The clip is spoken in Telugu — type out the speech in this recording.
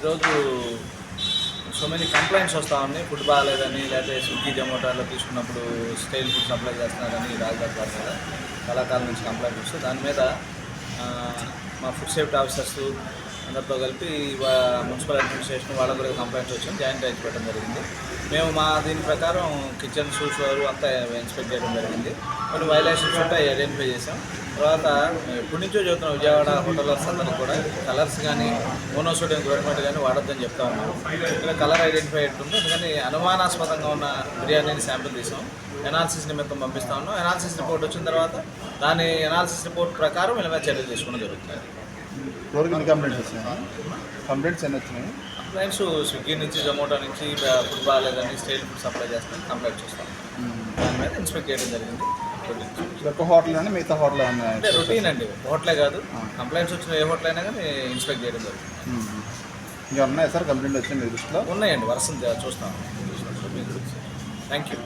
ఈరోజు సో మెనీ కంప్లైంట్స్ వస్తూ ఉన్నాయి. ఫుడ్ బాగాలేదని లేకపోతే స్విగ్గీ జొమాటోలో తీసుకున్నప్పుడు స్టైల్ ఫుడ్ సప్లై చేస్తున్నారని రాజధాని గారి మీద కళాకారుల నుంచి కంప్లైంట్ వస్తే దాని మీద మా ఫుడ్ సేఫ్టీ ఆఫీసర్స్ అందరితో కలిపి మున్సిపల్ అడ్మినిస్ట్రేషన్ వాళ్ళ కూడా కంప్లైంట్స్ వచ్చాం జాయింట్ రైట్ పెట్టడం జరిగింది. మేము మా దీని ప్రకారం కిచెన్ షూస్ వారు అంతా ఇన్స్పెక్ట్ చేయడం జరిగింది. కొన్ని వైలేషన్స్ ఉంటే ఐడెంటిఫై చేసాం తర్వాత ఇప్పటి నుంచో చెబుతున్నాం విజయవాడ హోటల్ అందరికి కూడా కలర్స్ కానీ మోనోసోడియం గవర్నమెంట్ కానీ వాడొద్దని చెప్తా ఉన్నాం. ఇక్కడ కలర్ ఐడెంటిఫై ఉంటుంది. అందుకని అనుమానాస్పదంగా ఉన్న బిర్యానీని శాంపిల్ తీసాం. ఎనాలిసిస్ నిమిత్తం పంపిస్తా ఉన్నాం. ఎనాలిసిస్ రిపోర్ట్ వచ్చిన తర్వాత దాని ఎనాలిసిస్ రిపోర్ట్ ప్రకారం ఇలా చర్యలు తీసుకోవడం జరుగుతుంది. ఎవరికి ఎన్ని కంప్లైంట్స్ వచ్చినాయి? కంప్లైంట్స్ ఎన్ని వచ్చినాయి? కంప్లైంట్స్ స్విగ్గీ నుంచి జొమాటో నుంచి ఫుడ్ బాగాలేదని స్టైల్ ఫుడ్ సప్లై చేస్తాం కంప్లైంట్ చేస్తాం. దాని మీద ఇన్స్పెక్ట్ చేయడం జరిగింది. ఒక హోటల్ అని మిగతా హోటల్ అంటే రొటీన్ అండి. హోటలే కాదు. కంప్లైంట్స్ వచ్చిన ఏ హోటల్ అయినా కానీ ఇన్స్పెక్ట్ చేయడం జరుగుతుంది. ఇంకా ఉన్నాయా సార్? కంప్లైంట్ వచ్చింది మీ దృష్టిలో? ఉన్నాయండి. వరుసను చూస్తాం. Thank you